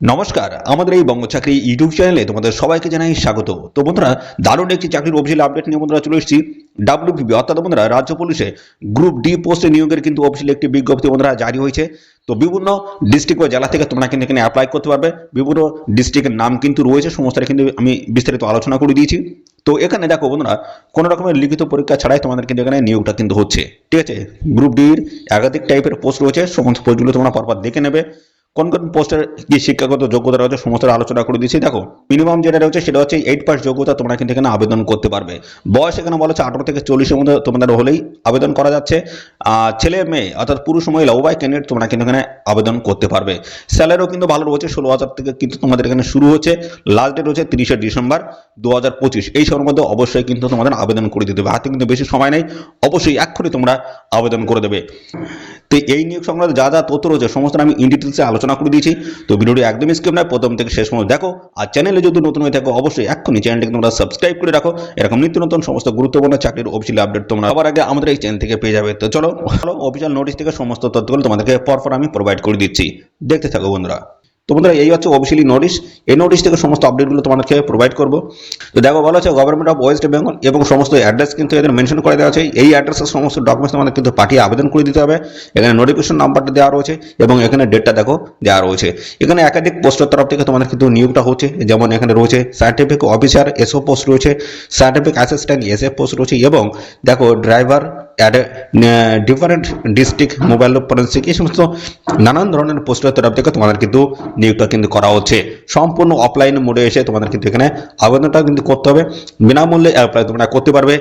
নমস্কার, আমাদের এই বঙ্গ চাকরি ইউটিউব চ্যানেলে তোমাদের সবাইকে জানাই স্বাগত। তো বন্ধুরা, দারুণ একটি চাকরির অফিসিয়াল আপডেট নিয়ে বন্ধুরা চলে এসেছি। ডাব্লিউপিবি অর্থাৎ বন্ধুরা, রাজ্য পুলিশে গ্রুপ ডি পোস্টে নিয়োগের কিন্তু অফিসিয়াল একটি বিজ্ঞপ্তি বন্ধুরা জারি হয়েছে। তো বিভিন্ন ডিস্ট্রিক্ট বা জেলা থেকে তোমরা কিন্তু এখানে অ্যাপ্লাই করতে পারবে। বিভিন্ন ডিস্ট্রিক্টের নাম কিন্তু রয়েছে, সমস্তটা কিন্তু আমি বিস্তারিত আলোচনা করে দিয়েছি। তো এখানে দেখো বন্ধুরা, কোনো রকমের লিখিত পরীক্ষা ছাড়াই তোমাদের কিন্তু এখানে নিয়োগটা কিন্তু হচ্ছে। ঠিক আছে? গ্রুপ ডির একাধিক টাইপের পোস্ট রয়েছে, সমস্ত পোস্টগুলো তোমরা পরপর দেখে নেবে। কোন কোন পোস্টের কি শিক্ষাগত যোগ্যতা রয়েছে সমস্ত আলোচনা করে দিয়েছি। দেখো মিনিমাম যেটা রয়েছে সেটা হচ্ছে এইট পাস যোগ্যতা তোমরা কিন্তু এখানে আবেদন করতে পারবে। বয়স এখানে বলা হচ্ছে আঠারো থেকে চল্লিশের মধ্যে তোমাদের হলেই আবেদন করা যাচ্ছে। ছেলে মেয়ে অর্থাৎ পুরুষ, মহিলা, উভয় ক্যান্ডিডেট তোমরা কিন্তু এখানে আবেদন করতে পারবে। স্যালারিও কিন্তু ভালো রয়েছে, ষোলো হাজার থেকে কিন্তু তোমাদের এখানে শুরু হচ্ছে। লাস্ট ডেট হচ্ছে তিরিশে ডিসেম্বর দু হাজার পঁচিশ। এই সময়ের মধ্যে অবশ্যই কিন্তু তোমাদের আবেদন করে দিতে হবে। হাতে কিন্তু বেশি সময় নেই, অবশ্যই এক্ষুনি তোমরা আবেদন করে দেবে। তো এই নিয়োগ সংক্রান্ত যা যা তথ্য রয়েছে, সমস্ত আমি ইন ডিটেলসে আলোচনা করে দিয়েছি। তো ভিডিওটি একদমই স্কিপ নয়, প্রথম থেকে শেষ পর্যন্ত দেখো। আর চ্যানেলে যদি নতুন হয়ে থাকো, অবশ্যই এক্ষুনি চ্যানেলটিকে তোমরা সাবস্ক্রাইব করে রাখো। এরকম নিত্য নতুন সমস্ত গুরুত্বপূর্ণ চাকরির অফিসিয়াল আপডেট তোমরা আবার আগে আমাদের এই চ্যানেল থেকে পেয়ে যাবে। তো চলো ভালো অফিসিয়াল নোটিশ থেকে সমস্ত তথ্যগুলো তোমাদেরকে পরপর আমি প্রোভাইড করে দিচ্ছি। দেখতে থাকো বন্ধুরা। তো বন্ধুরা, এই হচ্ছে অফিসিয়ালি নোটিশ এই নোটিশ থেকে সমস্ত আপডেটগুলো তোমাদেরকে প্রোভাইড করব। তো দেখো, বলা হচ্ছে গভর্নমেন্ট অফ ওয়েস্ট বেঙ্গল এবং সমস্ত অ্যাড্রেস কিন্তু এদের মেনশন করে দেওয়া আছে। এই অ্যাড্রেসের সমস্ত ডকুমেন্টস তোমাদের কিন্তু পাঠিয়ে আবেদন করে দিতে হবে। এখানে নোটিফিকেশন নাম্বারটা দেওয়া রয়েছে এবং এখানে ডেটটা দেখো দেওয়া রয়েছে। এখানে একাধিক পোস্টের তরফ থেকে তোমাদের কিন্তু নিয়োগটা হচ্ছে। যেমন এখানে রয়েছে সায়েন্টিফিক অফিসার এসও পোস্ট রয়েছে সায়েন্টিফিক অ্যাসিস্ট্যান্ট এসএ পোস্ট রয়েছে এবং দেখো driver different district mobile forensic এই সমস্ত নানান ধরনের পোস্টের তরফ থেকে তোমাদের কিন্তু নিয়োগটা কিন্তু করা হচ্ছে। সম্পূর্ণ অফলাইন মোডে এসে তোমাদের কিন্তু এখানে আবেদনটা কিন্তু করতে হবে। বিনামূল্যে অ্যাপ্লাই তোমরা করতে পারবে।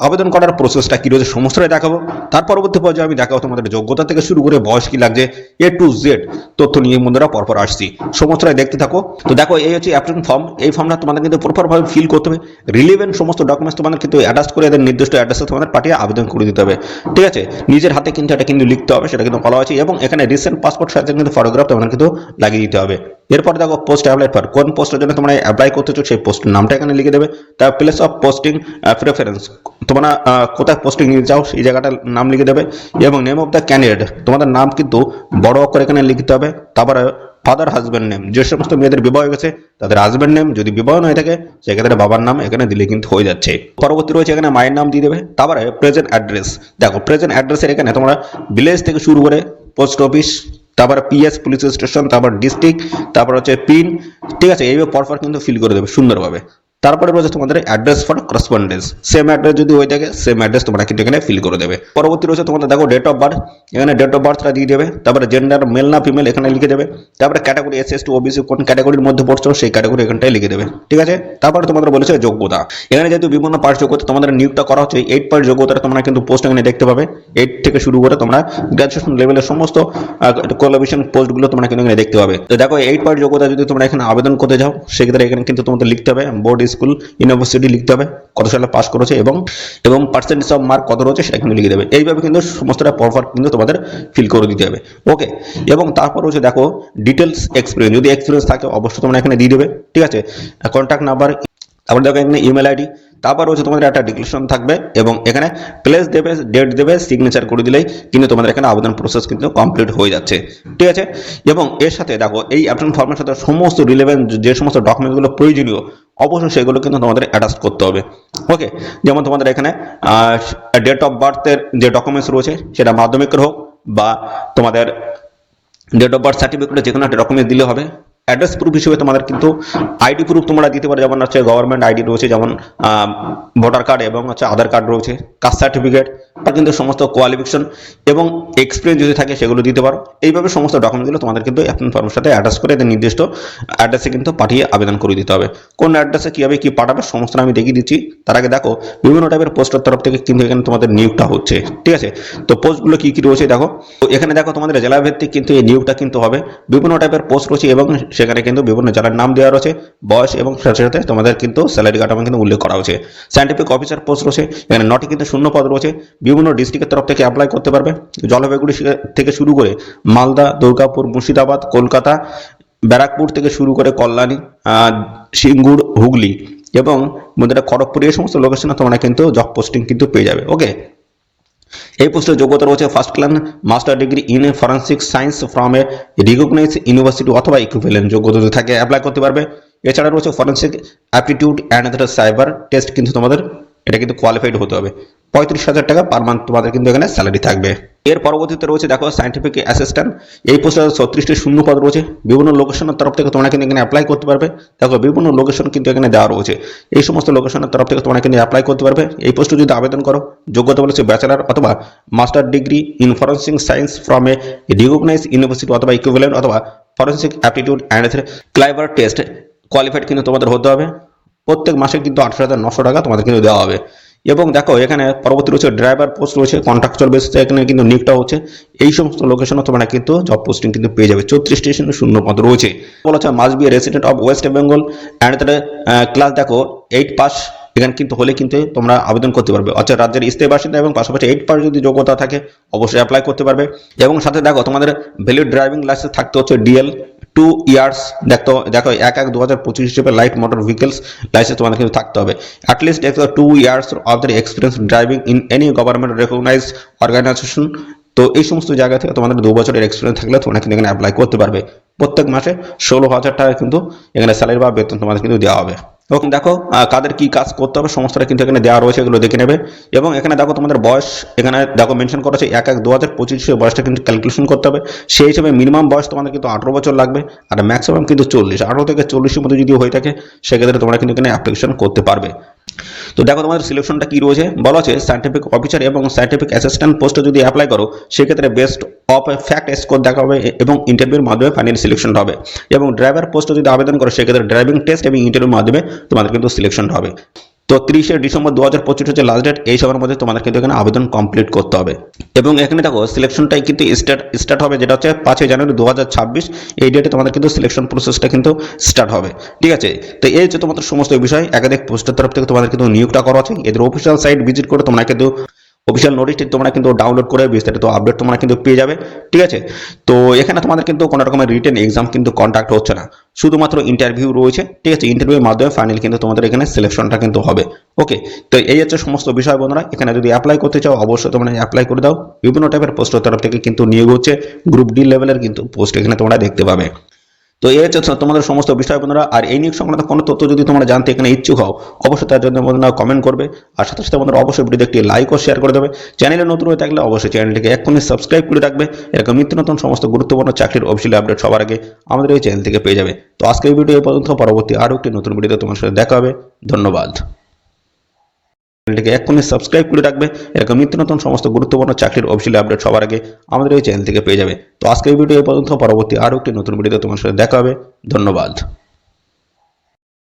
আবেদন করার প্রসেসটা কী রয়েছে সমস্তটাই দেখাবো। তার পরবর্তী পর্যায়ে আমি দেখাবো তোমাদের যোগ্যতা থেকে শুরু করে বয়স কি লাগছে এ টু জেড তথ্য নিয়ে বন্ধুরা পরপর আসছি। সমস্তটাই দেখতে থাকো। তো দেখো, এই হচ্ছে অ্যাপ্লিকেশন ফর্ম এই ফর্মটা তোমাদের কিন্তু প্রপারভাবে ফিল করতে হবে। রিলিভেন্ট সমস্ত ডকুমেন্টস তোমাদের কিন্তু অ্যাটাচ করে এদের নির্দিষ্ট অ্যাড্রেসে তোমাদের পাঠিয়ে আবেদন করে দিতে হবে। ঠিক আছে? নিজের হাতে কিন্তু এটা কিন্তু লিখতে হবে, সেটা কিন্তু বলা হয়েছে। এবং এখানে রিসেন্ট পাসপোর্ট সাইজের কিন্তু ফটোগ্রাফ তোমাদের কিন্তু লাগিয়ে দিতে হবে। এরপর দেখো পোস্ট অ্যাপ্লাই ফর কোন পোস্টের জন্য তোমরা অ্যাপ্লাই করতে চাও, সেই পোস্টের নামটা এখানে লিখে দেবে। তার প্লেস অফ পোস্টিং প্রেফারেন্স তোমরা কোথায় পোস্টিং নিতে চাও সেই জায়গাটার নাম লিখে দেবে এবং নেম অফ দ্য ক্যান্ডিডেট তোমাদের নাম কিন্তু বড় অক্ষর এখানে লিখতে হবে, তারপরে ফাদার হাজব্যান্ড নেম যে সমস্ত মেয়েদের বিবাহ হয়ে গেছে, তাদের হাজব্যান্ড নেম যদি বিবাহ নয় থাকে, সেক্ষেত্রে বাবার নাম এখানে দিলে কিন্তু হয়ে যাচ্ছে। পরবর্তী রয়েছে এখানে মায়ের নাম দিয়ে দেবে, তারপরে প্রেজেন্ট অ্যাড্রেস দেখো প্রেজেন্ট অ্যাড্রেসের এখানে তোমরা ভিলেজ থেকে শুরু করে পোস্ট অফিস তারপর পিএস পুলিশ স্টেশন তারপর ডিস্ট্রিক্ট তারপর হচ্ছে পিন ঠিক আছে, এইভাবে পরপর কিন্তু ফিল করে দেবে সুন্দরভাবে। তারপরে রয়েছে তোমাদের address for correspondence same address যদি হয়ে থাকে সেম অ্যাড্রেস তোমরা কিন্তু এখানে ফিল করে দেবে। পরবর্তী রয়েছে তোমাদের দেখো ডেট অফ বার্থ এখানে ডেট অফ বার্থটা দিয়ে দেবে। তারপরে জেন্ডার মেল না ফিমেল এখানে লিখে দেবে। তারপরে category S S to OBC কোন ক্যাটাগরির মধ্যে পড়ছো, সেই ক্যাটাগরি এখানটায় লিখে দেবে। ঠিক আছে? তারপরে তোমাদের বলেছে যোগ্যতা। এখানে যেহেতু বিভিন্ন পার্ট যোগ্যতা, তোমাদের নিয়োগটা করা হচ্ছে এইট পার্ট যোগ্যতা তোমরা কিন্তু পোস্ট এখানে দেখতে পাবে। এইট থেকে শুরু করে তোমরা গ্রাজুয়েশন লেভেলের সমস্ত কোলাবিশন পোস্টগুলো তোমরা কিন্তু এখানে দেখতে পাবে। তো দেখো এইট পার্ট যোগ্যতা যদি তোমরা এখানে আবেদন করতে যাও, সেক্ষেত্রে এখানে কিন্তু তোমাদের লিখতে হবে বোর্ড স্কুল ইউনিভার্সিটি লিখতে হবে, কত সালে পাস করেছে এবং এবং পার্সেন্টেজ অফ মার্ক কত রয়েছে সেটা কিন্তু লিখে দেবে। এইভাবে কিন্তু সমস্তটা পরপর কিন্তু তোমাদের ফিল করে দিতে হবে। ওকে এবং তারপর হচ্ছে দেখো ডিটেলস এক্সপিরিয়েন্স যদি এক্সপিরিয়েন্স থাকে অবশ্যই তোমরা এখানে দিয়ে দেবে, ঠিক আছে? কন্ট্যাক্ট নাম্বার তারপর দেখো এখানে ইমেল আইডি তারপর হচ্ছে তোমাদের একটা ডিক্লেশন থাকবে, এবং এখানে প্লেস দেবে ডেট দেবে সিগনেচার করে দিলেই কিন্তু তোমাদের এখানে আবেদন প্রসেস কিন্তু কমপ্লিট হয়ে যাচ্ছে, ঠিক আছে? এবং এর সাথে দেখো, এই অ্যাপ্লিকেশন ফর্মের সাথে সমস্ত রিলেভেন্ট যে সমস্ত ডকুমেন্টসগুলো প্রয়োজনীয় অবশ্যই সেগুলো কিন্তু তোমাদের অ্যাটাচ করতে হবে। ওকে যেমন তোমাদের এখানে ডেট অফ বার্থের যে ডকুমেন্টস রয়েছে, সেটা মাধ্যমিকের হোক বা তোমাদের ডেট অফ বার্থ সার্টিফিকেট যে কোনো একটা ডকুমেন্ট দিলে হবে। অ্যাড্রেস প্রুফ হিসেবে তোমাদের কিন্তু আইডি প্রুফ তোমরা দিতে পারো। যেমন হচ্ছে গভর্নমেন্ট আইডি রয়েছে, যেমন ভোটার কার্ড এবং হচ্ছে আধার কার্ড রয়েছে। কাস্ট সার্টিফিকেট বা কিন্তু সমস্ত কোয়ালিফিকেশন এবং এক্সপিরিয়েন্স যদি থাকে সেগুলো দিতে পারো। এইভাবে সমস্ত ডকুমেন্টগুলো তোমাদের কিন্তু অ্যাপ্লিকেশন ফর্মের সাথে অ্যাটাচ করে এদের নির্দিষ্ট অ্যাড্রেসে কিন্তু পাঠিয়ে আবেদন করে দিতে হবে। কোন অ্যাড্রেসে কীভাবে কী পাঠাবে সমস্ত আমি দেখিয়ে দিচ্ছি। তার আগে দেখো, বিভিন্ন টাইপের পোস্টের তরফ থেকে কিন্তু এখানে তোমাদের নিয়োগটা হচ্ছে, ঠিক আছে? তো পোস্টগুলো কী কী রয়েছে দেখো। তো এখানে দেখো তোমাদের জেলা ভিত্তিক কিন্তু এই নিয়োগটা কিন্তু হবে। বিভিন্ন টাইপের পোস্ট রয়েছে এবং সেখানে কিন্তু বিভিন্ন জেলার নাম দেওয়া রয়েছে, বয়স এবং সাথে সাথে তোমাদের কিন্তু স্যালারি কাঠামো কিন্তু উল্লেখ করা হয়েছে। সায়েন্টিফিক অফিসার পোস্ট রয়েছে, এখানে নটি কিন্তু শূন্য পদ রয়েছে। বিভিন্ন ডিস্ট্রিক্টের তরফ থেকে অ্যাপ্লাই করতে পারবে। জলপাইগুড়ি থেকে শুরু করে মালদা, দুর্গাপুর, মুর্শিদাবাদ, কলকাতা, ব্যারাকপুর থেকে শুরু করে কল্যাণী সিঙ্গুর, হুগলি এবং মধ্যে খড়গপুর, এই সমস্ত লোকেশনে তোমরা কিন্তু জব পোস্টিং কিন্তু পেয়ে যাবে। ওকে এই পোস্টের যোগ্যতা রয়েছে first class master degree in forensic science from a recognise university অথবা ইকুইভ্যালেন্ট যোগ্যতা থাকে অ্যাপ্লাই করতে পারবে। এছাড়া রয়েছে forensic aptitude and cyber test কিন্তু তোমাদের এটা কিন্তু কোয়ালিফাইড হতে হবে। পঁয়ত্রিশ হাজার টাকা পার মান্থ তোমাদের কিন্তু এখানে স্যালারি থাকবে। এর পরবর্তীতে রয়েছে দেখো সাইন্টিফিক অ্যাসিস্ট্যান্ট এই পোস্টে ছত্রিশটি শূন্য পদ রয়েছে। বিভিন্ন লোকেশনের তরফ থেকে তোমরা কিন্তু এখানে অ্যাপ্লাই করতে পারবে। দেখো বিভিন্ন লোকেশন কিন্তু এখানে দেওয়া রয়েছে। এই সমস্ত লোকেশনের তরফ থেকে তোমরা কিন্তু অ্যাপ্লাই করতে পারবে। এই পোস্টে যদি আবেদন করো, যোগ্যতা বলেছে ব্যাচেলার অথবা master degree in forensic science from a recognise university অথবা ইকুইভ্যালেন্ট অথবা forensic aptitude and cyber test qualified কিন্তু তোমাদের হতে হবে। প্রত্যেক মাসে কিন্তু আঠারো হাজার, নশো টাকা তোমাদের কিন্তু দেওয়া হবে। এবং দেখো, এখানে পরবর্তী রয়েছে ড্রাইভার পোস্ট রয়েছে কন্ট্রাকচুয়াল বেসিসে এখানে কিন্তু নিকটা হচ্ছে। এই সমস্ত লোকেশনে তোমরা কিন্তু জব পোস্টিং কিন্তু পেয়ে যাবে। চৌত্রিশ স্টেশনে শূন্য পদ রয়েছে। বলা হচ্ছে must be resident of West Bengal and তাদের ক্লাস দেখো এইট পাস এখানে কিন্তু হলে কিন্তু তোমরা আবেদন করতে পারবে। অর্থাৎ রাজ্যের স্থায়ী বাসিন্দা এবং পাশাপাশি এইট পাস যদি যোগ্যতা থাকে, অবশ্যই অ্যাপ্লাই করতে পারবে। এবং সাথে দেখো, তোমাদের ভ্যালিড ড্রাইভিং লাইসেন্স থাকতে হচ্ছে ডিএল টু ইয়ার্স দেখো দেখো, এক এক দু হাজার পঁচিশ হিসেবে লাইট মোটর ভেহিকলস লাইসেন্স তোমাদের কিন্তু থাকতে হবে। অ্যাটলিস্ট দেখো two years of the experience driving in any government recognise organisation তো এই সমস্ত জায়গা থেকে তোমাদের দু বছরের এক্সপিরিয়েন্স থাকলে তোমরা কিন্তু এখানে অ্যাপ্লাই করতে পারবে। প্রত্যেক মাসে ষোলো হাজার টাকা কিন্তু এখানে স্যালারি বা বেতন তোমাদের কিন্তু দেওয়া হবে। এবং দেখো কাদের কি কাজ করতে হবে, সমস্তটা কিন্তু এখানে দেওয়া রয়েছে, এগুলো দেখে নেবে। এবং এখানে দেখো তোমাদের বয়স, এখানে দেখো মেনশন করা আছে, এক এক দু হাজার পঁচিশে বয়সটা কিন্তু ক্যালকুলেশন করতে হবে। সেই হিসেবে মিনিমাম বয়স তোমাদের কিন্তু আঠারো বছর লাগবে, আর ম্যাক্সিমাম কিন্তু চল্লিশ। আঠারো থেকে চল্লিশের মধ্যে যদি হয়ে থাকে, সেক্ষেত্রে তোমরা কিন্তু এখানে অ্যাপ্লিকেশন করতে পারবে। তো দেখো তোমাদের সিলেকশনটা কি রয়েছে? বলা আছে সাইন্টিফিক অফিসার এবং সাইন্টিফিক অ্যাসিস্ট্যান্ট পোস্টে যদি অ্যাপ্লাই করো, সেক্ষেত্রে বেস্ট অফ ফ্যাক্ট স্কোর দেখা হবে এবং ইন্টারভিউর মাধ্যমে ফাইনাল সিলেকশন হবে। এবং ড্রাইভার পোস্টে যদি আবেদন করো, সেক্ষেত্রে ড্রাইভিং টেস্ট এবং ইন্টারভিউর মাধ্যমে তোমাদের কিন্তু সিলেকশন হবে। তো তিরিশে ডিসেম্বর দু হাজার পঁচিশ হচ্ছে লাস্ট ডেট এই সময়ের মধ্যে তোমাদের কিন্তু এখানে আবেদন কমপ্লিট করতে হবে। এবং এখানে দেখো সিলেকশনটাই কিন্তু স্টার্ট স্টার্ট হবে, যেটা হচ্ছে পাঁচই জানুয়ারি দু হাজার ছাব্বিশ। এই ডেটে তোমাদের কিন্তু সিলেকশন প্রসেসটা কিন্তু স্টার্ট হবে। ঠিক আছে? তো এই হচ্ছে তোমাদের সমস্ত বিষয়। একাধিক পোস্টের তরফ থেকে তোমাদের কিন্তু নিয়োগটা করা আছে। এদের অফিসিয়াল সাইট ভিজিট করে তোমরা কিন্তু অফিসিয়াল নোটিশটি তোমরা কিন্তু ডাউনলোড করে বিস্তারিত আপডেট তোমরা কিন্তু পেয়ে যাবে, ঠিক আছে? তো এখানে তোমাদের কিন্তু কোনো রকমের রিটেন এক্সাম কিন্তু কন্ট্যাক্ট হচ্ছে না, শুধুমাত্র ইন্টারভিউ রয়েছে, ঠিক আছে? ইন্টারভিউর মাধ্যমে ফাইনাল কিন্তু তোমাদের এখানে সিলেকশনটা কিন্তু হবে ওকে তো এই হচ্ছে সমস্ত বিষয় বন্ধুরা, এখানে যদি অ্যাপ্লাই করতে চাও, অবশ্যই তোমরা অ্যাপ্লাই করে দাও, বিভিন্ন টাইপের পোস্টের তরফ থেকে কিন্তু নিয়োগ হচ্ছে গ্রুপ ডি লেভেলের কিন্তু পোস্ট এখানে তোমরা দেখতে পাবে। তো এই হচ্ছে তোমাদের সমস্ত বিষয় বন্ধুরা, আর এই নিয়োগ সংক্রান্ত কোনো তথ্য যদি তোমরা জানতে এখানে ইচ্ছুক হও, অবশ্যই তার জন্য বন্ধুরা কমেন্ট করবে। আর সাথে সাথে বন্ধুরা অবশ্যই ভিডিওতে একটি লাইক ও শেয়ার করে দেবে। চ্যানেলে নতুন হয়ে থাকলে অবশ্যই চ্যানেলটিকে এক্ষুনি সাবস্ক্রাইব করে রাখবে। এরকম নিত্য নতুন সমস্ত গুরুত্বপূর্ণ চাকরির অফিসিয়াল আপডেট সবার আগে আমাদের এই চ্যানেল থেকে পেয়ে যাবে। তো আজকে এই ভিডিও পর্যন্ত, পরবর্তী আরও একটি নতুন ভিডিওতে তোমার সাথে দেখা হবে। ধন্যবাদ। চ্যানেলটিকে এক্ষুনি সাবস্ক্রাইব করে রাখবে। এরকম নিত্য নতুন সমস্ত গুরুত্বপূর্ণ চাকরির অফিসিয়াল আপডেট সবার আগে আমাদের এই চ্যানেল থেকে পেয়ে যাবে। তো আজকের ভিডিও এই পর্যন্ত। পরবর্তী আরও একটি নতুন ভিডিওতে তোমার সাথে দেখা হবে। ধন্যবাদ।